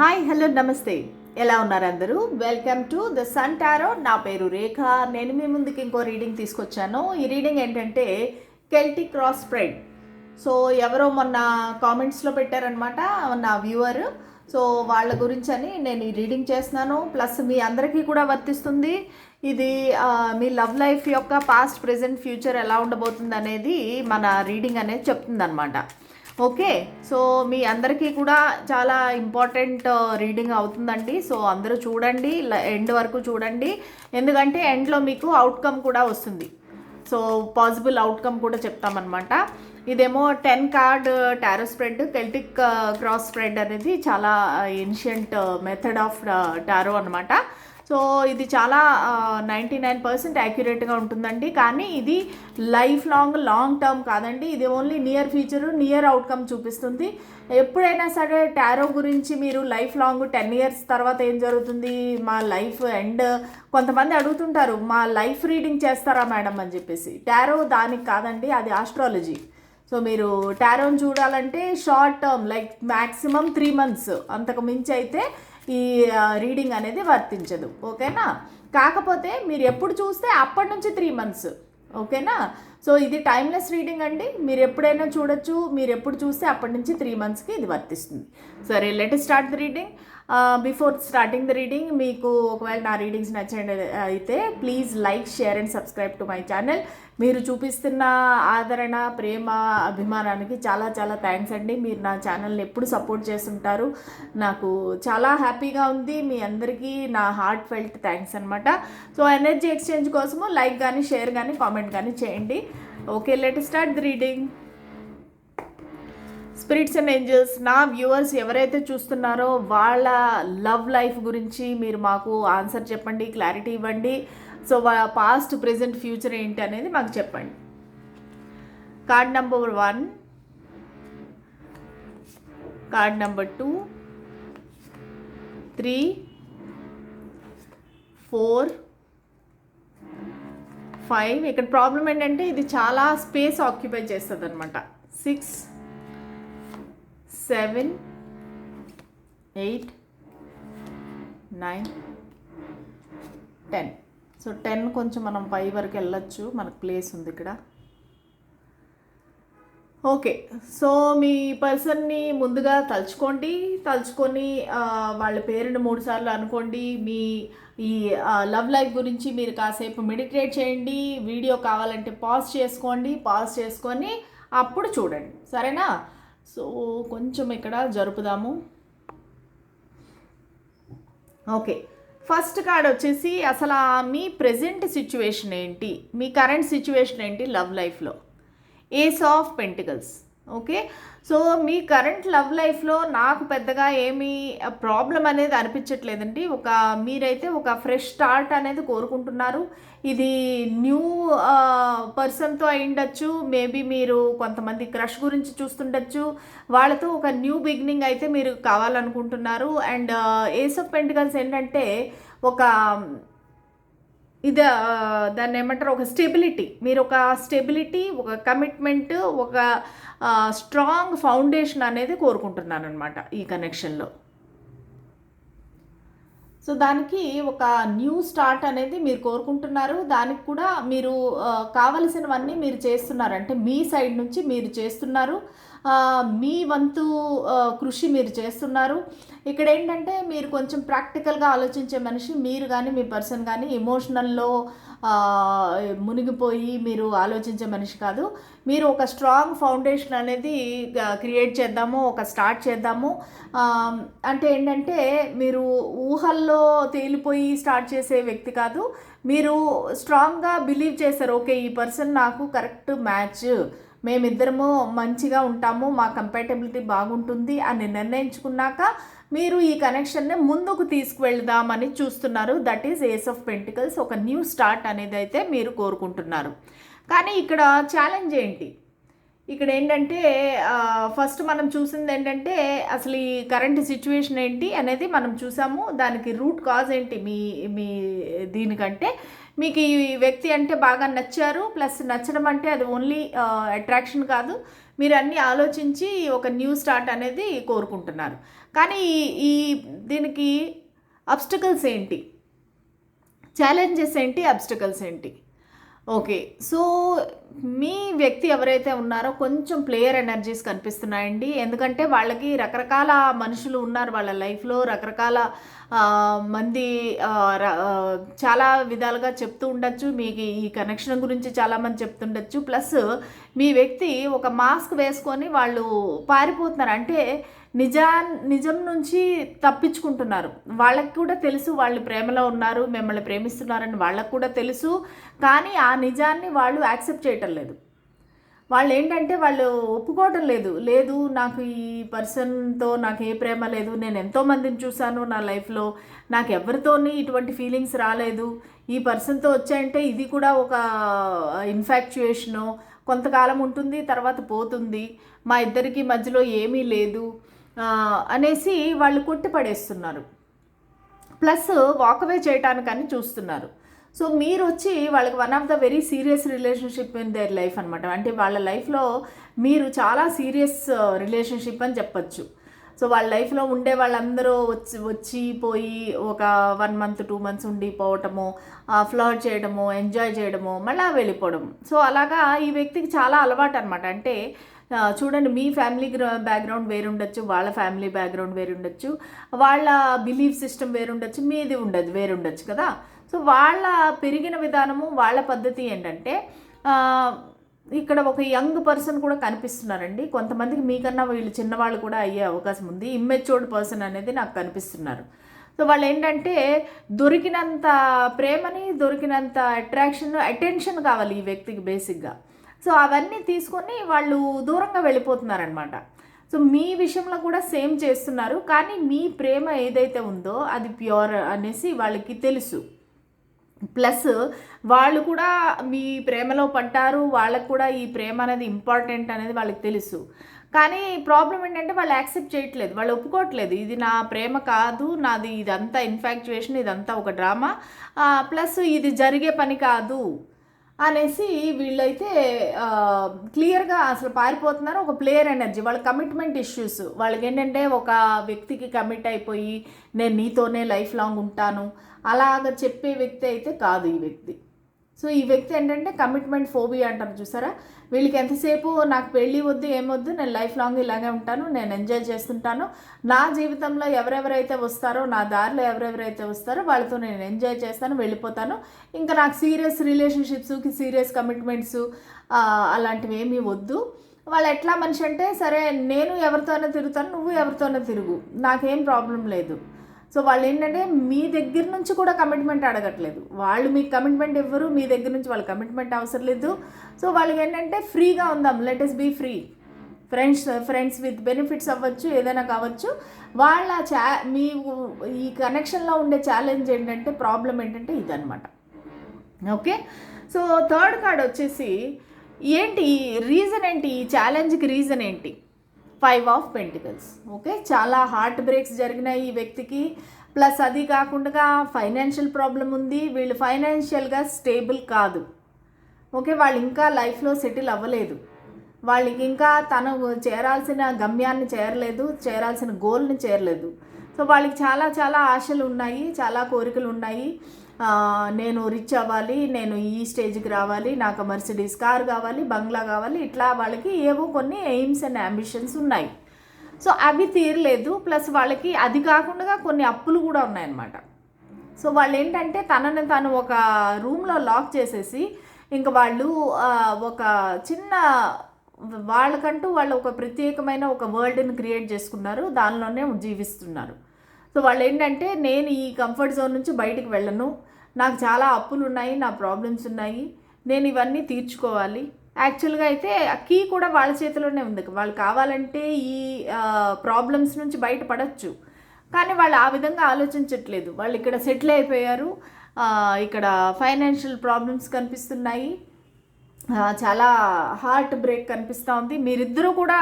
Hi hello నమస్తే. ఎలా ఉన్నారు అందరూ? Welcome to the sun tarot నా పేరు రేఖ నేను మీ ముందుకి ఇంకో రీడింగ్ తీసుకొచ్చాను. ఈ రీడింగ్ ఏంటంటే కెల్టీ క్రాస్ స్ప్రెడ్ సో ఎవరో మొన్న కామెంట్స్లో పెట్టారనమాట నా వ్యూవర్ సో వాళ్ళ గురించి అని నేను ఈ రీడింగ్ చేస్తున్నాను. ప్లస్ మీ అందరికీ కూడా వర్తిస్తుంది. ఇది మీ లవ్ లైఫ్ యొక్క పాస్ట్ ప్రెజెంట్ ఫ్యూచర్ ఎలా ఉండబోతుంది అనేది మన రీడింగ్ అనేది చెప్తుంది ఓకే. సో మీ అందరికీ కూడా చాలా ఇంపార్టెంట్ రీడింగ్ అవుతుందండి. సో అందరూ చూడండి ఎండ్ వరకు చూడండి. ఎందుకంటే ఎండ్లో మీకు అవుట్కమ్ కూడా వస్తుంది. సో పాసిబుల్ అవుట్కమ్ కూడా చెప్తామన్నమాట. ఇదేమో ten card tarot spread Celtic cross spread అనేది చాలా ఏన్షియంట్ మెథడ్ ఆఫ్ టారో అనమాట సో ఇది చాలా నైంటీ నైన్ పర్సెంట్ యాక్యురేట్గా ఉంటుందండి. కానీ ఇది లైఫ్ లాంగ్ లాంగ్ టర్మ్ కాదండి. ఇది only near future near outcome చూపిస్తుంది. ఎప్పుడైనా సరే టారో గురించి మీరు లైఫ్ లాంగ్ టెన్ ఇయర్స్ తర్వాత ఏం జరుగుతుంది? మా లైఫ్ ఎండ్ కొంతమంది అడుగుతుంటారు మా లైఫ్ రీడింగ్ చేస్తారా మేడం అని చెప్పేసి. టారో దానికి కాదండి అది ఆస్ట్రాలజీ. సో మీరు టారోని చూడాలంటే short term like maximum three months. అంతకు మించి అయితే ఈ రీడింగ్ అనేది వర్తించదు. ఓకేనా? కాకపోతే మీరు ఎప్పుడు చూస్తే అప్పటి నుంచి త్రీ మంత్స్ ఓకేనా? సో ఇది టైమ్లెస్ రీడింగ్ అండి. మీరు ఎప్పుడైనా చూడొచ్చు. మీరు ఎప్పుడు చూస్తే అప్పటి నుంచి త్రీ మంత్స్కి ఇది వర్తిస్తుంది. సరే let start the reading before starting the reading మీకు ఒకవేళ నా రీడింగ్స్ నచ్చండి అయితే please like share and subscribe to my channel మీరు చూపిస్తున్న ఆదరణ ప్రేమ అభిమానానికి చాలా చాలా థ్యాంక్స్ అండి. మీరు నా ఛానల్ని ఎప్పుడు సపోర్ట్ చేస్తుంటారు. నాకు చాలా హ్యాపీగా ఉంది. మీ అందరికీ నా హార్ట్ ఫెల్ట్ థ్యాంక్స్ అనమాట సో ఎనర్జీ ఎక్స్చేంజ్ కోసము లైక్ కానీ షేర్ కానీ కామెంట్ కానీ చేయండి. Okay let start the reading spirits and angels నా వ్యూవర్స్ ఎవరైతే చూస్తున్నారో వాళ్ళ లవ్ లైఫ్ గురించి మీరు మాకు ఆన్సర్ చెప్పండి క్లారిటీ ఇవ్వండి. సో వాళ్ళ పాస్ట్ ప్రజెంట్ ఫ్యూచర్ ఏంటి అనేది మాకు చెప్పండి. Card number one. Card number two. Three. Four. Five. ఇక్కడ ప్రాబ్లం ఏంటంటే ఇది చాలా స్పేస్ ఆక్యుపై చేస్తుంది అనమాట six. Seven eight nine ten. So ten కొంచెం మనం పై వరకు వెళ్ళొచ్చు. మనకు ప్లేస్ ఉంది ఇక్కడ. ఓకే. సో మీ పర్సన్ని ముందుగా తలుచుకోండి. తలుచుకొని వాళ్ళ పేరుని మూడుసార్లు అనుకోండి. మీ ఈ లవ్ లైఫ్ గురించి మీరు కాసేపు మెడిటేట్ చేయండి. వీడియో కావాలంటే పాజ్ చేసుకోండి. పాజ్ చేసుకొని అప్పుడు చూడండి. సరేనా? సో కొంచెం ఇక్కడ జరుపుదాము. ఓకే. ఫస్ట్ కార్డ్ వచ్చేసి అసలు ఆ మీ ప్రజెంట్ సిచ్యువేషన్ ఏంటి? మీ కరెంట్ సిచ్యువేషన్ ఏంటి లవ్ లైఫ్లో? Ace of pentacles. Okay. So me current love లైఫ్లో నాకు పెద్దగా ఏమీ ప్రాబ్లం అనేది అనిపించట్లేదండి. ఒక మీరైతే ఒక ఫ్రెష్ స్టార్ట్ అనేది కోరుకుంటున్నారు. ఇది న్యూ పర్సన్తో అయిండొచ్చు మేబీ మీరు కొంతమంది క్రష్ గురించి చూస్తుండొచ్చు. వాళ్ళతో ఒక న్యూ బిగినింగ్ అయితే మీరు కావాలనుకుంటున్నారు. అండ్ ఏస్ ఆఫ్ పెంటికల్స్ ఏంటంటే ఒక ఇది దాన్ని ఏమంటారు ఒక స్టెబిలిటీ మీరు ఒక స్టెబిలిటీ ఒక కమిట్మెంట్ ఒక స్ట్రాంగ్ ఫౌండేషన్ అనేది కోరుకుంటున్నాను అనమాట ఈ కనెక్షన్లో సో దానికి ఒక న్యూ స్టార్ట్ అనేది మీరు కోరుకుంటున్నారు. దానికి కూడా మీరు కావలసినవన్నీ మీరు చేస్తున్నారు. అంటే మీ సైడ్ నుంచి మీరు చేస్తున్నారు. మీ వంతు కృషి మీరు చేస్తున్నారు. ఇక్కడ ఏంటంటే మీరు కొంచెం ప్రాక్టికల్గా ఆలోచించే మనిషి మీరు కానీ మీ పర్సన్ కానీ ఎమోషనల్లో మునిగిపోయి మీరు ఆలోచించే మనిషి కాదు. మీరు ఒక స్ట్రాంగ్ ఫౌండేషన్ అనేది క్రియేట్ చేద్దాము ఒక స్టార్ట్ చేద్దాము. అంటే ఏంటంటే మీరు ఊహల్లో తేలిపోయి స్టార్ట్ చేసే వ్యక్తి కాదు. మీరు స్ట్రాంగ్గా బిలీవ్ చేశారు. ఓకే ఈ పర్సన్ నాకు కరెక్ట్ మ్యాచ్. మేమిద్దరము మంచిగా ఉంటాము మా కంపాటబిలిటీ బాగుంటుంది అని నిర్ణయించుకున్నాక మీరు ఈ కనెక్షన్ని ముందుకు తీసుకువెళ్దామని చూస్తున్నారు. That is ace of pentacles ఒక న్యూ స్టార్ట్ అనేది అయితే మీరు కోరుకుంటున్నారు. కానీ ఇక్కడ ఛాలెంజ్ ఏంటి? ఇక్కడ ఏంటంటే ఫస్ట్ మనం చూసింది ఏంటంటే అసలు ఈ కరెంట్ సిచ్యువేషన్ ఏంటి అనేది మనం చూసాము. దానికి రూట్ కాజ్ ఏంటి మీ మీ దీనికంటే. మీకు ఈ వ్యక్తి అంటే బాగా నచ్చారు ప్లస్ నచ్చడం అంటే అది ఓన్లీ అట్రాక్షన్ కాదు. మీరు అన్నీ ఆలోచించి ఒక న్యూ స్టార్ట్ అనేది కోరుకుంటున్నారు. కానీ ఈ- దీనికి అబ్స్టకల్స్ ఏంటి? ఛాలెంజెస్ ఏంటి అబ్స్టకల్స్ ఏంటి? ఓకే. సో మీ వ్యక్తి ఎవరైతే ఉన్నారో కొంచెం ప్లేయర్ ఎనర్జీస్ కనిపిస్తున్నాయండి. ఎందుకంటే వాళ్ళకి రకరకాల మనుషులు ఉన్నారు వాళ్ళ లైఫ్లో. రకరకాల మంది ర- చాలా విధాలుగా చెప్తూ ఉండొచ్చు. మీకు ఈ కనెక్షన్ గురించి చాలామంది చెప్తుండొచ్చు. ప్లస్ మీ వ్యక్తి ఒక మాస్క్ వేసుకొని వాళ్ళు పారిపోతున్నారు. అంటే నిజా నిజం నుంచి తప్పించుకుంటున్నారు. వాళ్ళకి కూడా తెలుసు వాళ్ళు ప్రేమలో ఉన్నారు మిమ్మల్ని ప్రేమిస్తున్నారని వాళ్ళకి కూడా తెలుసు కానీ ఆ నిజాన్ని వాళ్ళు యాక్సెప్ట్ చేయటం లేదు. వాళ్ళు ఏంటంటే వాళ్ళు ఒప్పుకోవటం లేదు. లేదు నాకు ఈ పర్సన్తో నాకు ఏ ప్రేమ లేదు నేను ఎంతో మందిని చూశాను నా లైఫ్లో నాకు ఎవరితోని ఇటువంటి ఫీలింగ్స్ రాలేదు. ఈ పర్సన్తో వచ్చాయంటే ఇది కూడా ఒక ఇన్ఫాక్చుయేషను కొంతకాలం ఉంటుంది తర్వాత పోతుంది. మా ఇద్దరికి మధ్యలో ఏమీ లేదు. అనేసి వాళ్ళు కొట్టి పడేస్తున్నారు ప్లస్ వాకవే చేయటానికని చూస్తున్నారు. సో మీరు వచ్చి వాళ్ళకి one of the very serious relationship in their life అనమాట అంటే వాళ్ళ లైఫ్లో మీరు చాలా సీరియస్ రిలేషన్షిప్ అని చెప్పచ్చు. సో వాళ్ళ లైఫ్లో ఉండే వాళ్ళందరూ వచ్చి వచ్చి పోయి ఒక వన్ మంత్ టూ మంత్స్ ఉండి పోవటము ఫ్లర్ట్ చేయడము ఎంజాయ్ చేయడము మళ్ళీ వెళ్ళిపోవడం. సో అలాగా ఈ వ్యక్తికి చాలా అలవాటు అనమాట అంటే చూడండి మీ ఫ్యామిలీ బ్యాక్గ్రౌండ్ వేరుండొచ్చు వాళ్ళ ఫ్యామిలీ బ్యాక్గ్రౌండ్ వేరుండొచ్చు వాళ్ళ బిలీఫ్ సిస్టమ్ వేరుండొచ్చు మీది ఉండదు వేరుండొచ్చు కదా. సో వాళ్ళ పెరిగిన విధానము వాళ్ళ పద్ధతి ఏంటంటే ఇక్కడ ఒక యంగ్ పర్సన్ కూడా కనిపిస్తున్నారండి. కొంతమందికి మీకన్నా వీళ్ళు చిన్నవాళ్ళు కూడా అయ్యే అవకాశం ఉంది. ఇమ్మెచ్యూర్డ్ పర్సన్ అనేది నాకు కనిపిస్తున్నారు. సో వాళ్ళు ఏంటంటే దొరికినంత ప్రేమని దొరికినంత అట్రాక్షన్ అటెన్షన్ కావాలి ఈ వ్యక్తికి బేసిక్గా సో అవన్నీ తీసుకొని వాళ్ళు దూరంగా వెళ్ళిపోతున్నారనమాట సో మీ విషయంలో కూడా సేమ్ చేస్తున్నారు. కానీ మీ ప్రేమ ఏదైతే ఉందో అది ప్యూర్ అనేసి వాళ్ళకి తెలుసు. ప్లస్ వాళ్ళు కూడా మీ ప్రేమలో పడ్డారు. వాళ్ళకు కూడా ఈ ప్రేమ అనేది ఇంపార్టెంట్ అనేది వాళ్ళకి తెలుసు. కానీ ప్రాబ్లం ఏంటంటే వాళ్ళు యాక్సెప్ట్ చేయట్లేదు. వాళ్ళు ఒప్పుకోవట్లేదు. ఇది నా ప్రేమ కాదు. నాది ఇదంతా ఇన్ఫాక్చుయేషన్ ఇదంతా ఒక డ్రామా. ప్లస్ ఇది జరిగే పని కాదు. అనేసి వీళ్ళైతే క్లియర్గా అసలు పారిపోతున్నారు. ఒక ప్లేయర్ ఎనర్జీ వాళ్ళ కమిట్మెంట్ ఇష్యూస్ వాళ్ళకి ఏంటంటే ఒక వ్యక్తికి కమిట్ అయిపోయి నేను నీతోనే లైఫ్ లాంగ్ ఉంటాను. అలాగ చెప్పే వ్యక్తి అయితే కాదు ఈ వ్యక్తి. సో ఈ వ్యక్తి ఏంటంటే కమిట్మెంట్ ఫోబియా అంటారు చూసారా? వీళ్ళకి ఎంతసేపు నాకు పెళ్ళి వద్దు ఏమొద్దు నేను లైఫ్ లాంగ్ ఇలాగే ఉంటాను నేను ఎంజాయ్ చేస్తుంటాను. నా జీవితంలో ఎవరెవరైతే వస్తారో నా దారిలో ఎవరెవరైతే వస్తారో వాళ్ళతో నేను ఎంజాయ్ చేస్తాను వెళ్ళిపోతాను. ఇంకా నాకు సీరియస్ రిలేషన్షిప్స్కి సీరియస్ కమిట్మెంట్స్ అలాంటివి ఏమీ వద్దు. వాళ్ళు ఎట్లా మనిషి అంటే సరే నేను ఎవరితోనే తిరుగుతాను నువ్వు ఎవరితోనే తిరుగు. నాకేం ప్రాబ్లం లేదు. సో వాళ్ళు ఏంటంటే మీ దగ్గర నుంచి కూడా కమిట్మెంట్ అడగట్లేదు. వాళ్ళు మీకు కమిట్మెంట్ ఇవ్వరు మీ దగ్గర నుంచి వాళ్ళ కమిట్మెంట్ అవసరం లేదు. సో వాళ్ళకి ఏంటంటే ఫ్రీగా ఉందాం let us be free friends friends with benefits అవ్వచ్చు ఏదైనా కావచ్చు. వాళ్ళ చా మీ ఈ కనెక్షన్లో ఉండే ఛాలెంజ్ ఏంటంటే ప్రాబ్లం ఏంటంటే ఇదనమాట ఓకే సో థర్డ్ కార్డ్ వచ్చేసి ఏంటి రీజన్ ఏంటి? ఈ ఛాలెంజ్కి రీజన్ ఏంటి? Five of pentacles. ఓకే? చాలా హార్ట్ బ్రేక్స్ జరిగినాయి ఈ వ్యక్తికి. ప్లస్ అది కాకుండా ఫైనాన్షియల్ ప్రాబ్లం ఉంది. వీళ్ళు ఫైనాన్షియల్గా స్టేబుల్ కాదు. ఓకే? వాళ్ళు ఇంకా లైఫ్లో సెటిల్ అవ్వలేదు. వాళ్ళకి ఇంకా తను చేరాల్సిన గమ్యాన్ని చేరలేదు. చేరాల్సిన గోల్ని చేరలేదు. సో వాళ్ళకి చాలా చాలా ఆశలు ఉన్నాయి చాలా కోరికలు ఉన్నాయి. నేను రిచ్ అవ్వాలి నేను ఈ స్టేజ్కి రావాలి నాకు మర్సిడీస్ కార్ కావాలి బంగ్లా కావాలి ఇట్లా వాళ్ళకి ఏవో కొన్ని ఎయిమ్స్ అండ్ అంబిషన్స్ ఉన్నాయి. సో అవి తీరలేదు ప్లస్ వాళ్ళకి అది కాకుండా కొన్ని అప్పులు కూడా ఉన్నాయన్నమాట. సో వాళ్ళు ఏంటంటే తనని తను ఒక రూమ్లో లాక్ చేసేసి ఇంకా వాళ్ళు ఒక చిన్న వాళ్ళకంటూ వాళ్ళు ఒక ప్రత్యేకమైన ఒక వరల్డ్ని క్రియేట్ చేసుకున్నారు దానిలోనే జీవిస్తున్నారు. సో వాళ్ళు ఏంటంటే నేను ఈ కంఫర్ట్ జోన్ నుంచి బయటికి వెళ్ళను. నాకు చాలా అప్పులు ఉన్నాయి నా ప్రాబ్లమ్స్ ఉన్నాయి. నేను ఇవన్నీ తీర్చుకోవాలి. యాక్చువల్గా అయితే ఆ కీ కూడా వాళ్ళ చేతిలోనే ఉంది. వాళ్ళు కావాలంటే ఈ ప్రాబ్లమ్స్ నుంచి బయటపడచ్చు. కానీ వాళ్ళు ఆ విధంగా ఆలోచించట్లేదు. వాళ్ళు ఇక్కడ సెటిల్ అయిపోయారు. ఇక్కడ ఫైనాన్షియల్ ప్రాబ్లమ్స్ కనిపిస్తున్నాయి. చాలా హార్ట్ బ్రేక్ కనిపిస్తూ ఉంది. మీరిద్దరూ కూడా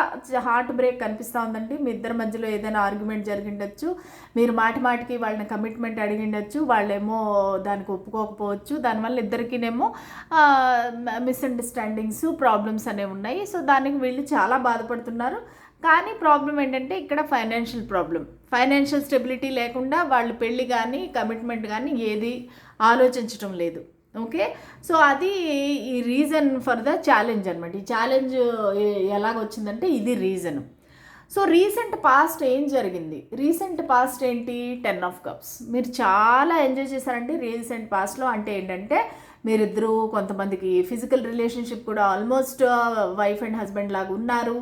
హార్ట్ బ్రేక్ కనిపిస్తూ ఉందండి. మీ ఇద్దరి మధ్యలో ఏదైనా ఆర్గ్యుమెంట్ జరిగిండొచ్చు. మీరు మాటి మాటికి వాళ్ళని కమిట్మెంట్ అడిగిండొచ్చు. వాళ్ళేమో దానికి ఒప్పుకోకపోవచ్చు. దానివల్ల ఇద్దరికినేమో మిస్అండర్స్టాండింగ్స్ ప్రాబ్లమ్స్ అనేవి ఉన్నాయి. సో దానికి వీళ్ళు చాలా బాధపడుతున్నారు. కానీ ప్రాబ్లం ఏంటంటే ఇక్కడ ఫైనాన్షియల్ ప్రాబ్లం ఫైనాన్షియల్ స్టెబిలిటీ లేకుండా వాళ్ళు పెళ్ళి కానీ కమిట్మెంట్ కానీ ఏది ఆలోచించడం లేదు. ఓకే? సో అది ఈ రీజన్ ఫర్ ద ఛాలెంజ్ అనమాట ఈ ఛాలెంజ్ ఎలాగొచ్చిందంటే ఇది రీజన్. సో రీసెంట్ పాస్ట్ ఏం జరిగింది? రీసెంట్ పాస్ట్ ఏంటి? Ten of cups. మీరు చాలా ఎంజాయ్ చేశారండి రీసెంట్ పాస్ట్లో. అంటే ఏంటంటే మీరిద్దరూ కొంతమందికి ఫిజికల్ రిలేషన్షిప్ కూడా ఆల్మోస్ట్ వైఫ్ అండ్ హస్బెండ్ లాగా ఉన్నారు.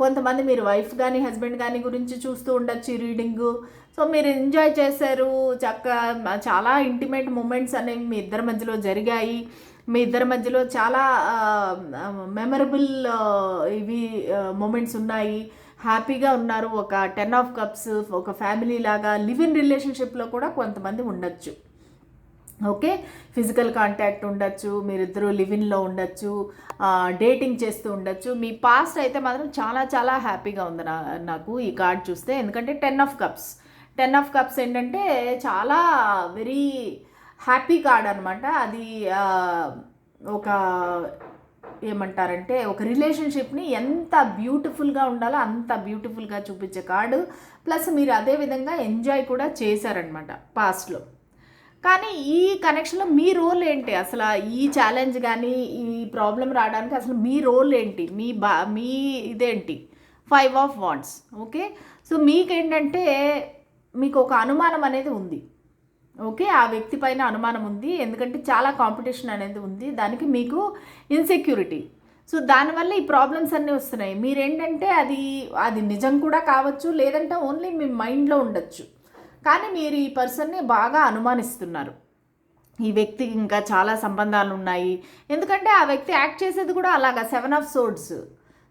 కొంతమంది మీరు వైఫ్ కానీ హస్బెండ్ కానీ గురించి చూస్తూ ఉండొచ్చు రీడింగ్. సో మీరు ఎంజాయ్ చేశారు చక్క చాలా ఇంటిమేట్ మూమెంట్స్ అనేవి మీ ఇద్దరి మధ్యలో జరిగాయి. మీ ఇద్దరి మధ్యలో చాలా మెమరబుల్ ఇవి మూమెంట్స్ ఉన్నాయి. హ్యాపీగా ఉన్నారు. ఒక టెన్ ఆఫ్ కప్స్ ఒక ఫ్యామిలీ లాగా లివ్ ఇన్ రిలేషన్షిప్లో కూడా కొంతమంది ఉండొచ్చు. ఓకే ఫిజికల్ కాంటాక్ట్ ఉండొచ్చు. మీరిద్దరూ లివిన్లో ఉండొచ్చు. డేటింగ్ చేస్తూ ఉండొచ్చు. మీ పాస్ట్ అయితే మాత్రం చాలా చాలా హ్యాపీగా ఉంది నా నాకు ఈ కార్డ్ చూస్తే. ఎందుకంటే ten of cups ten of cups ఏంటంటే చాలా వెరీ హ్యాపీ కార్డ్ అనమాట అది ఒక ఏమంటారంటే ఒక రిలేషన్షిప్ని ఎంత బ్యూటిఫుల్గా ఉండాలో అంత బ్యూటిఫుల్గా చూపించే కార్డు. ప్లస్ మీరు అదే విధంగా ఎంజాయ్ కూడా చేశారనమాట పాస్ట్లో. కానీ ఈ కనెక్షన్లో మీ రోల్ ఏంటి? అసలు ఈ ఛాలెంజ్ కానీ ఈ ప్రాబ్లం రావడానికి అసలు మీ రోల్ ఏంటి? మీ బా మీ ఇదేంటి? Five of wands okay? So మీకేంటంటే మీకు ఒక అనుమానం అనేది ఉంది. ఓకే? ఆ వ్యక్తి పైన అనుమానం ఉంది. ఎందుకంటే చాలా కాంపిటీషన్ అనేది ఉంది. దానికి మీకు ఇన్సెక్యూరిటీ సో దానివల్ల ఈ ప్రాబ్లమ్స్ అన్నీ వస్తున్నాయి. మీరేంటంటే అది అది నిజం కూడా కావచ్చు లేదంటే ఓన్లీ మీ మైండ్లో ఉండొచ్చు. కానీ మీరు ఈ పర్సన్ని బాగా అనుమానిస్తున్నారు. ఈ వ్యక్తికి ఇంకా చాలా సంబంధాలు ఉన్నాయి. ఎందుకంటే ఆ వ్యక్తి యాక్ట్ చేసేది కూడా అలాగా. సెవెన్ ఆఫ్ సోడ్స్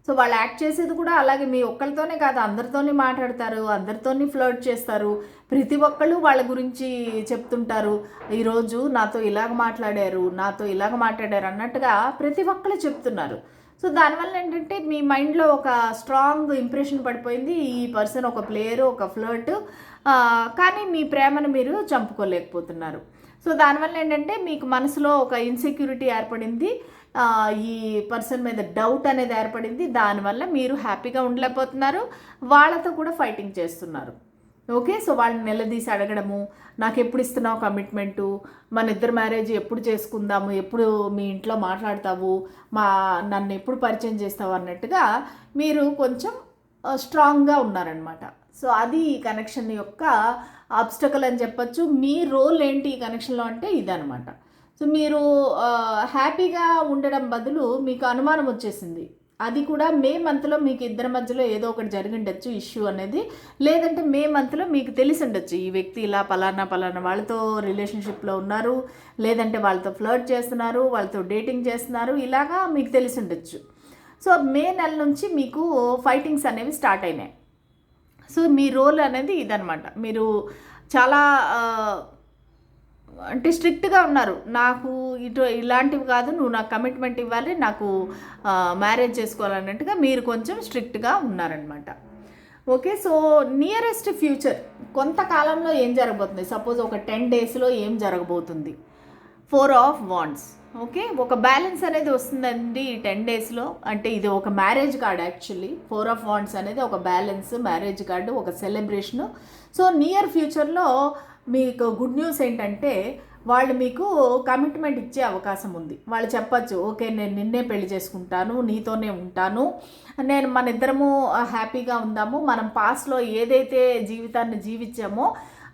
సో వాళ్ళు యాక్ట్ చేసేది కూడా అలాగే మీ ఒక్కరితోనే కాదు అందరితోనే మాట్లాడతారు అందరితోని ఫ్లర్ట్ చేస్తారు. ప్రతి ఒక్కళ్ళు వాళ్ళ గురించి చెప్తుంటారు. ఈరోజు నాతో ఇలాగ మాట్లాడారు నాతో ఇలాగ మాట్లాడారు అన్నట్టుగా ప్రతి ఒక్కళ్ళు చెప్తున్నారు. సో దానివల్ల ఏంటంటే మీ మైండ్లో ఒక స్ట్రాంగ్ ఇంప్రెషన్ పడిపోయింది. ఈ పర్సన్ ఒక ప్లేయరు ఒక ఫ్లర్ట్. కానీ మీ ప్రేమను మీరు చంపుకోలేకపోతున్నారు. సో దానివల్ల ఏంటంటే మీకు మనసులో ఒక ఇన్సెక్యూరిటీ ఏర్పడింది. ఈ పర్సన్ మీద డౌట్ అనేది ఏర్పడింది. దానివల్ల మీరు హ్యాపీగా ఉండలేకపోతున్నారు. వాళ్ళతో కూడా ఫైటింగ్ చేస్తున్నారు. ఓకే? సో వాళ్ళని నిలదీసి అడగడము నాకు ఎప్పుడు ఇస్తున్నావు కమిట్మెంటు? మన ఇద్దరు మ్యారేజ్ ఎప్పుడు చేసుకుందాము? ఎప్పుడు మీ ఇంట్లో మాట్లాడతావు? మా నన్ను ఎప్పుడు పరిచయం చేస్తావు? అన్నట్టుగా మీరు కొంచెం స్ట్రాంగ్గా ఉన్నారనమాట సో అది ఈ కనెక్షన్ యొక్క ఆబ్స్టకల్ అని చెప్పచ్చు. మీ రోల్ ఏంటి ఈ కనెక్షన్లో అంటే ఇదనమాట సో మీరు హ్యాపీగా ఉండడం బదులు మీకు అనుమానం వచ్చేసింది. అది కూడా మే మంత్లో మీకు ఇద్దరి మధ్యలో ఏదో ఒకటి జరిగిండొచ్చు ఇష్యూ అనేది. లేదంటే మే మంత్లో మీకు తెలిసి ఉండొచ్చు ఈ వ్యక్తి ఇలా పలానా పలానా వాళ్ళతో రిలేషన్షిప్లో ఉన్నారు లేదంటే వాళ్ళతో ఫ్లర్ట్ చేస్తున్నారు వాళ్ళతో డేటింగ్ చేస్తున్నారు ఇలాగా మీకు తెలిసి ఉండొచ్చు. సో మే నెల నుంచి మీకు ఫైటింగ్స్ అనేవి స్టార్ట్ అయినాయి. సో మీ రోల్ అనేది ఇదనమాట మీరు చాలా అంటే స్ట్రిక్ట్గా ఉన్నారు. నాకు ఇటు ఇలాంటివి కాదు. నువ్వు నాకు కమిట్మెంట్ ఇవ్వాలి. నాకు మ్యారేజ్ చేసుకోవాలన్నట్టుగా మీరు కొంచెం స్ట్రిక్ట్గా ఉన్నారనమాట ఓకే సో నియరెస్ట్ ఫ్యూచర్. కొంతకాలంలో ఏం జరగబోతుంది? సపోజ్ ఒక టెన్ డేస్లో ఏం జరగబోతుంది? ఫోర్ ఆఫ్ వాండ్స్ ఓకే ఒక బ్యాలెన్స్ అనేది వస్తుందండి ఈ టెన్ డేస్లో. అంటే ఇది ఒక marriage card actually. Four of wands అనేది ఒక బ్యాలెన్స్ మ్యారేజ్ కార్డు ఒక సెలబ్రేషను. సో నియర్ ఫ్యూచర్లో మీకు గుడ్ న్యూస్ ఏంటంటే వాళ్ళు మీకు కమిట్మెంట్ ఇచ్చే అవకాశం ఉంది. వాళ్ళు చెప్పచ్చు ఓకే నేను నిన్నే పెళ్ళి చేసుకుంటాను నీతోనే ఉంటాను. నేను మన ఇద్దరము హ్యాపీగా ఉందాము. మనం పాస్ట్లో ఏదైతే జీవితాన్ని జీవించామో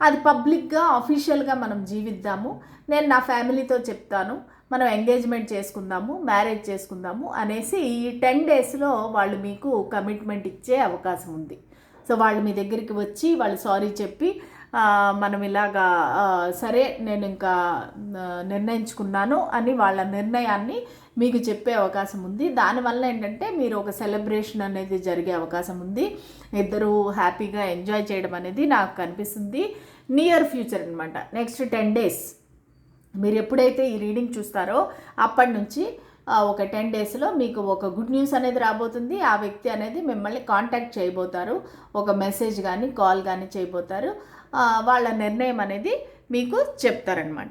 అది పబ్లిక్గా అఫీషియల్గా మనం జీవిద్దాము. నేను నా ఫ్యామిలీతో చెప్తాను. మనం ఎంగేజ్మెంట్ చేసుకుందాము మ్యారేజ్ చేసుకుందాము అనేసి ఈ టెన్ డేస్లో వాళ్ళు మీకు కమిట్మెంట్ ఇచ్చే అవకాశం ఉంది. సో వాళ్ళు మీ దగ్గరికి వచ్చి వాళ్ళు సారీ చెప్పి మనం ఇలాగా సరే నేను ఇంకా నిర్ణయించుకున్నాను అని వాళ్ళ నిర్ణయాన్ని మీకు చెప్పే అవకాశం ఉంది. దానివల్ల ఏంటంటే మీరు ఒక సెలబ్రేషన్ అనేది జరిగే అవకాశం ఉంది. ఇద్దరు హ్యాపీగా ఎంజాయ్ చేయడం అనేది నాకు కనిపిస్తుంది. నియర్ ఫ్యూచర్ అనమాట నెక్స్ట్ టెన్ డేస్. మీరు ఎప్పుడైతే ఈ రీడింగ్ చూస్తారో అప్పటి నుంచి ఒక టెన్ డేస్లో మీకు ఒక గుడ్ న్యూస్ అనేది రాబోతుంది. ఆ వ్యక్తి అనేది మిమ్మల్ని కాంటాక్ట్ చేయబోతారు. ఒక మెసేజ్ కానీ కాల్ కానీ చేయబోతారు. వాళ్ళ నిర్ణయం అనేది మీకు చెప్తారనమాట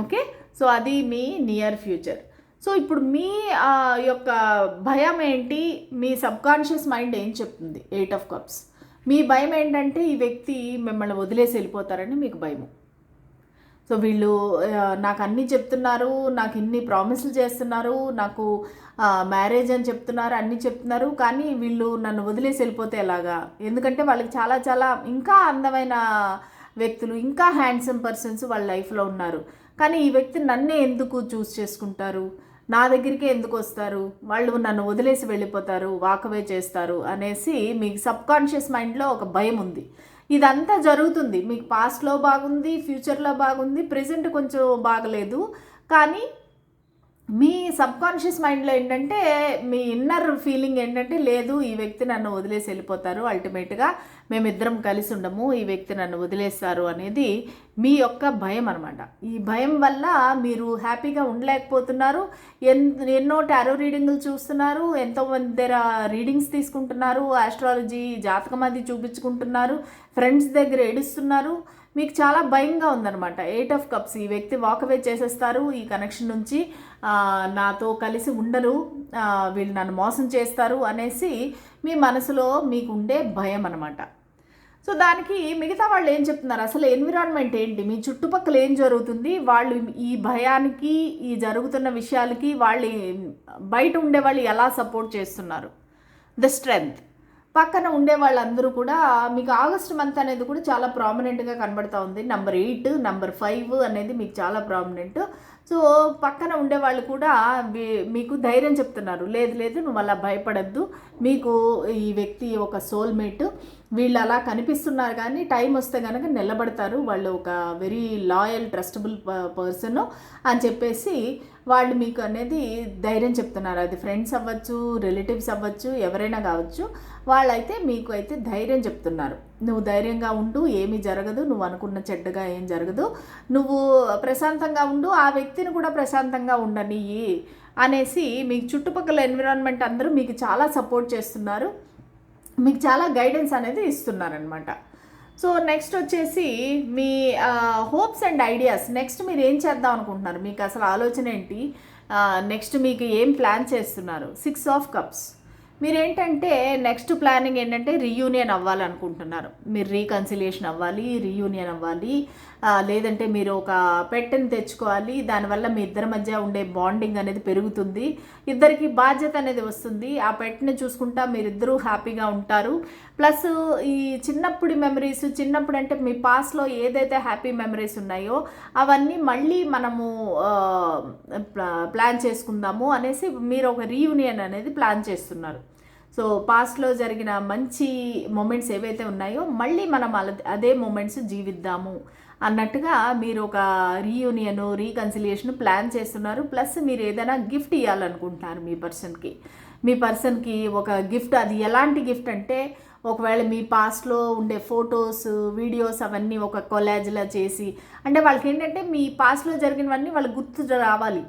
ఓకే? సో అది మీ నియర్ ఫ్యూచర్. సో ఇప్పుడు మీ యొక్క భయం ఏంటి? మీ సబ్కాన్షియస్ మైండ్ ఏం చెప్తుంది? Eight of cups. మీ భయం ఏంటంటే ఈ వ్యక్తి మిమ్మల్ని వదిలేసి వెళ్ళిపోతారని మీకు భయము. సో వీళ్ళు నాకు అన్నీ చెప్తున్నారు నాకు ఇన్ని ప్రామిస్లు చేస్తున్నారు నాకు మ్యారేజ్ అని చెప్తున్నారు అన్నీ చెప్తున్నారు కానీ వీళ్ళు నన్ను వదిలేసి వెళ్ళిపోతే ఎలాగా? ఎందుకంటే వాళ్ళకి చాలా చాలా ఇంకా అందమైన వ్యక్తులు ఇంకా హ్యాండ్సమ్ పర్సన్స్ వాళ్ళ లైఫ్లో ఉన్నారు. కానీ ఈ వ్యక్తి నన్నే ఎందుకు చూస్ చేసుకుంటారు? నా దగ్గరికే ఎందుకు వస్తారు? వాళ్ళు నన్ను వదిలేసి వెళ్ళిపోతారు వాకవే చేస్తారు అనేసి మీకు సబ్కాన్షియస్ మైండ్లో ఒక భయం ఉంది. ఇదంతా జరుగుతుంది. మీకు పాస్ట్లో బాగుంది ఫ్యూచర్లో బాగుంది ప్రజెంట్ కొంచెం బాగలేదు. కానీ మీ సబ్కాన్షియస్ మైండ్లో ఏంటంటే మీ ఇన్నర్ ఫీలింగ్ ఏంటంటే లేదు ఈ వ్యక్తి నన్ను వదిలేసి వెళ్ళిపోతారు. అల్టిమేట్గా మేమిద్దరం కలిసి ఉండము. ఈ వ్యక్తి నన్ను వదిలేస్తారు అనేది మీ యొక్క భయం అనమాట ఈ భయం వల్ల మీరు హ్యాపీగా ఉండలేకపోతున్నారు. ఎన్ ఎన్నో టారో రీడింగ్లు చూస్తున్నారు. ఎంతోమంది దగ్గర రీడింగ్స్ తీసుకుంటున్నారు. ఆస్ట్రాలజీ జాతకం అది చూపించుకుంటున్నారు. ఫ్రెండ్స్ దగ్గర ఏడుస్తున్నారు. మీకు చాలా భయంగా ఉందన్నమాట. ఎయిట్ ఆఫ్ కప్స్ ఈ వ్యక్తి వాకవే చేసేస్తారు. ఈ కనెక్షన్ నుంచి నాతో కలిసి ఉండరు. వీళ్ళు నన్ను మోసం చేస్తారు అనేసి మీ మనసులో మీకు ఉండే భయం అనమాట సో దానికి మిగతా వాళ్ళు ఏం చెప్తున్నారు? అసలు ఎన్విరాన్మెంట్ ఏంటి? మీ చుట్టుపక్కల ఏం జరుగుతుంది? వాళ్ళు ఈ భయానికి ఈ జరుగుతున్న విషయాలకి వాళ్ళు బయట ఉండే వాళ్ళు ఎలా సపోర్ట్ చేస్తున్నారు? ద స్ట్రెంగ్త్ పక్కన ఉండే వాళ్ళందరూ కూడా మీకు ఆగస్ట్ మంత్ అనేది కూడా చాలా ప్రామినెంట్గా కనబడతా ఉంది. నంబర్ ఎయిట్ నంబర్ ఫైవ్ అనేది మీకు చాలా ప్రామినెంట్ సో పక్కన ఉండే వాళ్ళు కూడా మీకు ధైర్యం చెప్తున్నారు. లేదు లేదు నువ్వు అలా భయపడద్దు. మీకు ఈ వ్యక్తి ఒక సోల్మేట్ వీళ్ళు అలా కనిపిస్తున్నారు కానీ టైం వస్తే కనుక నిలబడతారు. వాళ్ళు ఒక వెరీ లాయల్ ట్రస్టబుల్ పర్సన్ అని చెప్పేసి వాళ్ళు మీకు అనేది ధైర్యం చెప్తున్నారు. అది ఫ్రెండ్స్ అవ్వచ్చు రిలేటివ్స్ అవ్వచ్చు ఎవరైనా కావచ్చు. వాళ్ళైతే మీకు అయితే ధైర్యం చెప్తున్నారు. నువ్వు ధైర్యంగా ఉండు ఏమీ జరగదు నువ్వు అనుకున్న చెడ్డగా ఏం జరగదు. నువ్వు ప్రశాంతంగా ఉండు ఆ వ్యక్తిని కూడా ప్రశాంతంగా ఉండనియ్యి అనేసి మీకు చుట్టుపక్కల ఎన్విరాన్మెంట్ అందరూ మీకు చాలా సపోర్ట్ చేస్తున్నారు. మీకు చాలా గైడెన్స్ అనేది ఇస్తున్నారనమాట సో నెక్స్ట్ వచ్చేసి మీ హోప్స్ అండ్ ఐడియాస్ నెక్స్ట్ మీరు ఏం చేద్దాం అనుకుంటున్నారు? మీకు అసలు ఆలోచన ఏంటి? నెక్స్ట్ మీకు ఏం ప్లాన్ చేస్తున్నారు? సిక్స్ ఆఫ్ కప్స్ మీరేంటంటే నెక్స్ట్ ప్లానింగ్ ఏంటంటే రీయూనియన్ అవ్వాలనుకుంటున్నారు. మీరు రీకన్సిలియేషన్ అవ్వాలి రీయూనియన్ అవ్వాలి లేదంటే మీరు ఒక పెట్టెని తెచ్చుకోవాలి. దానివల్ల మీ ఇద్దరి మధ్య ఉండే బాండింగ్ అనేది పెరుగుతుంది. ఇద్దరికి బాధ్యత అనేది వస్తుంది. ఆ పెట్టెని చూసుకుంటా మీరిద్దరూ హ్యాపీగా ఉంటారు. ప్లస్ ఈ చిన్నప్పుడు మెమరీస్ చిన్నప్పుడు అంటే మీ పాస్ట్లో ఏదైతే హ్యాపీ మెమరీస్ ఉన్నాయో అవన్నీ మళ్ళీ మనము ప్లాన్ చేసుకుందాము అనేసి మీరు ఒక రీయూనియన్ అనేది ప్లాన్ చేస్తున్నారు. సో పాస్ట్లో జరిగిన మంచి మూమెంట్స్ ఏవైతే ఉన్నాయో మళ్ళీ మనం అదే మూమెంట్స్ జీవిద్దాము. అన్నట్టుగా మీరు ఒక రీయూనియన్ రీకన్సిలియేషన్ ప్లాన్ చేస్తున్నారు. ప్లస్ మీరు ఏదైనా గిఫ్ట్ ఇవ్వాలనుకుంటున్నారు మీ పర్సన్కి మీ పర్సన్కి ఒక గిఫ్ట్ అది ఎలాంటి గిఫ్ట్ అంటే ఒకవేళ మీ పాస్ట్లో ఉండే ఫొటోస్ వీడియోస్ అవన్నీ ఒక కొలాజ్లా చేసి అంటే వాళ్ళకి ఏంటంటే మీ పాస్ట్లో జరిగినవన్నీ వాళ్ళకి గుర్తు రావాలి.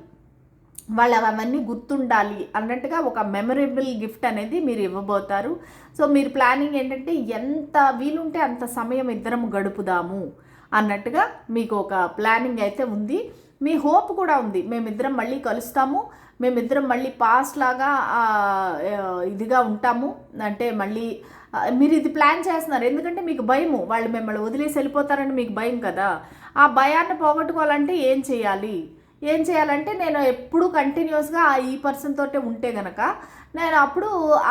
వాళ్ళు అవన్నీ గుర్తుండాలి అన్నట్టుగా ఒక మెమరబుల్ గిఫ్ట్ అనేది మీరు ఇవ్వబోతారు. సో మీరు ప్లానింగ్ ఏంటంటే ఎంత వీలుంటే అంత సమయం ఇద్దరం గడుపుదాము. అన్నట్టుగా మీకు ఒక ప్లానింగ్ అయితే ఉంది. మీ హోప్ కూడా ఉంది. మేమిద్దరం మళ్ళీ కలుస్తాము. మేమిద్దరం మళ్ళీ పాస్ట్ లాగా ఇదిగా ఉంటాము. అంటే మళ్ళీ మీరు ఇది ప్లాన్ చేస్తున్నారు. ఎందుకంటే మీకు భయము. వాళ్ళు మిమ్మల్ని వదిలేసి వెళ్ళిపోతారని మీకు భయం కదా. ఆ భయాన్ని పోగొట్టుకోవాలంటే ఏం చేయాలి? ఏం చేయాలంటే నేను ఎప్పుడు కంటిన్యూస్గా ఆ ఈ పర్సన్ తోటే ఉంటే గనక నేను అప్పుడు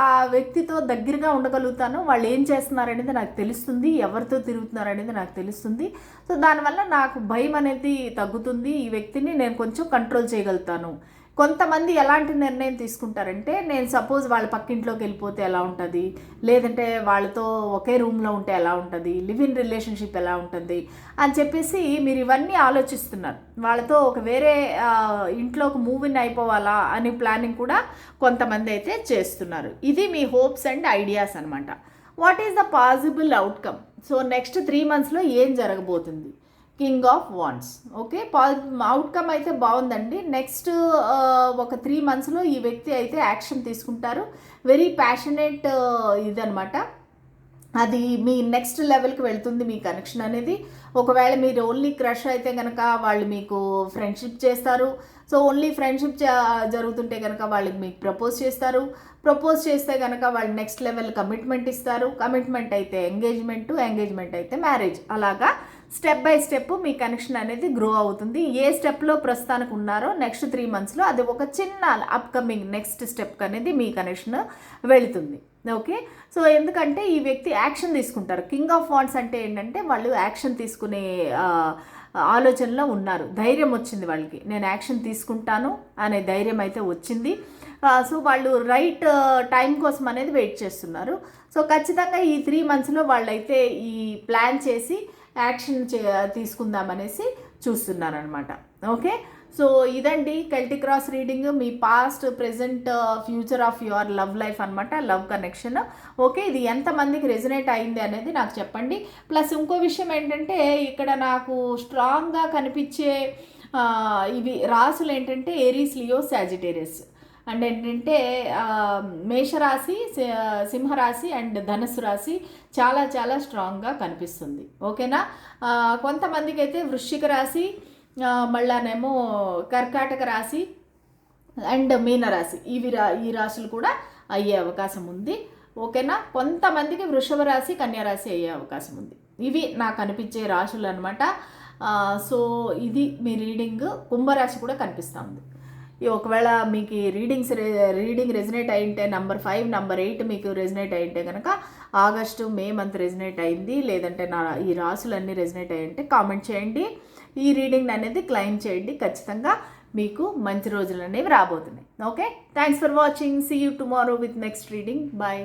ఆ వ్యక్తితో దగ్గరగా ఉండగలుగుతాను. వాళ్ళు ఏం చేస్తున్నారు అనేది నాకు తెలుస్తుంది. ఎవరితో తిరుగుతున్నారు అనేది నాకు తెలుస్తుంది. సో దానివల్ల నాకు భయం అనేది తగ్గుతుంది. ఈ వ్యక్తిని నేను కొంచెం కంట్రోల్ చేయగలుగుతాను. కొంతమంది ఎలాంటి నిర్ణయం తీసుకుంటారంటే నేను సపోజ్ వాళ్ళ పక్కింట్లోకి వెళ్ళిపోతే ఎలా ఉంటుంది? లేదంటే వాళ్ళతో ఒకే రూమ్లో ఉంటే ఎలా ఉంటుంది? లివ్ ఇన్ రిలేషన్షిప్ ఎలా ఉంటుంది? అని చెప్పేసి మీరు ఇవన్నీ ఆలోచిస్తున్నారు. వాళ్ళతో ఒక వేరే ఇంట్లోకి మూవ్ ఇన్ అయిపోవాలా అని ప్లానింగ్ కూడా కొంతమంది అయితే చేస్తున్నారు. ఇది మీ హోప్స్ అండ్ ఐడియాస్ అనమాట what is the possible outcome so next three మంత్స్లో ఏం జరగబోతుంది? కింగ్ ఆఫ్ వాన్స్ ఓకే పా అవుట్కమ్ అయితే బాగుందండి. నెక్స్ట్ uh, ఒక త్రీ మంత్స్లో ఈ వ్యక్తి అయితే యాక్షన్ తీసుకుంటారు. వెరీ ప్యాషనేట్ ఇదనమాట అది మీ నెక్స్ట్ లెవెల్కి వెళ్తుంది మీ కనెక్షన్ అనేది. ఒకవేళ మీరు ఓన్లీ క్రష్ అయితే కనుక వాళ్ళు మీకు ఫ్రెండ్షిప్ చేస్తారు. సో ఓన్లీ ఫ్రెండ్షిప్ జరుగుతుంటే కనుక వాళ్ళకి మీకు ప్రపోజ్ చేస్తారు. ప్రపోజ్ చేస్తే కనుక వాళ్ళు నెక్స్ట్ లెవెల్ కమిట్మెంట్ ఇస్తారు. కమిట్మెంట్ అయితే ఎంగేజ్మెంట్ ఎంగేజ్మెంట్ అయితే మ్యారేజ్ అలాగా స్టెప్ బై స్టెప్ మీ కనెక్షన్ అనేది గ్రో అవుతుంది. ఏ స్టెప్లో ప్రస్తుతానికి ఉన్నారో నెక్స్ట్ త్రీ మంత్స్లో అది ఒక చిన్న అప్కమింగ్ నెక్స్ట్ స్టెప్ అనేది మీ కనెక్షన్ వెళుతుంది. ఓకే? సో ఎందుకంటే ఈ వ్యక్తి యాక్షన్ తీసుకుంటారు. కింగ్ ఆఫ్ వాండ్స్ అంటే ఏంటంటే వాళ్ళు యాక్షన్ తీసుకునే ఆలోచనలో ఉన్నారు. ధైర్యం వచ్చింది వాళ్ళకి. నేను యాక్షన్ తీసుకుంటాను అనే ధైర్యం అయితే వచ్చింది. సో వాళ్ళు రైట్ టైం కోసం అనేది వెయిట్ చేస్తున్నారు. సో ఖచ్చితంగా ఈ త్రీ మంత్స్లో వాళ్ళైతే ఈ ప్లాన్ చేసి యాక్షన్ చే తీసుకుందామనేసి చూస్తున్నారు అనమాట ఓకే? సో ఇదండి Celtic cross reading me past present future of your love life అనమాట లవ్ కనెక్షన్ ఓకే? ఇది ఎంతమందికి రెజనేట్ అయింది అనేది నాకు చెప్పండి. ప్లస్ ఇంకో విషయం ఏంటంటే ఇక్కడ నాకు స్ట్రాంగ్గా కనిపించే ఇవి రాసులు ఏంటంటే ఏరీస్ లియో సాజిటేరియస్ అండ్ ఏంటంటే మేషరాశి సి- సింహరాశి అండ్ ధనుసు రాశి చాలా చాలా స్ట్రాంగ్గా కనిపిస్తుంది. ఓకేనా? కొంతమందికి అయితే వృశ్చిక రాశి మళ్ళానేమో కర్కాటక రాశి అండ్ మీనరాశి. ఇవి రా ఈ రాశులు కూడా అయ్యే అవకాశం ఉంది. ఓకేనా? కొంతమందికి వృషభ రాశి కన్యారాశి అయ్యే అవకాశం ఉంది. ఇవి నాకు అనిపించే రాశులు అనమాట సో ఇది మీ రీడింగ్. కుంభరాశి కూడా కనిపిస్తూ ఉంది. ఒకవేళ మీకు రీడింగ్స్ రీడింగ్ రెజినేట్ అయింటే నంబర్ ఫైవ్ నంబర్ ఎయిట్ మీకు రెజినేట్ అయింటే కనుక ఆగస్టు మే మంత్ రెజినేట్ అయింది. లేదంటే నా ఈ రాసులన్నీ రెజినేట్ అయ్యంటే కామెంట్ చేయండి. ఈ రీడింగ్ అనేది క్లైమ్ చేయండి. ఖచ్చితంగా మీకు మంచి రోజులు అనేవి రాబోతున్నాయి. Okay thanks for watching see you tomorrow with next reading bye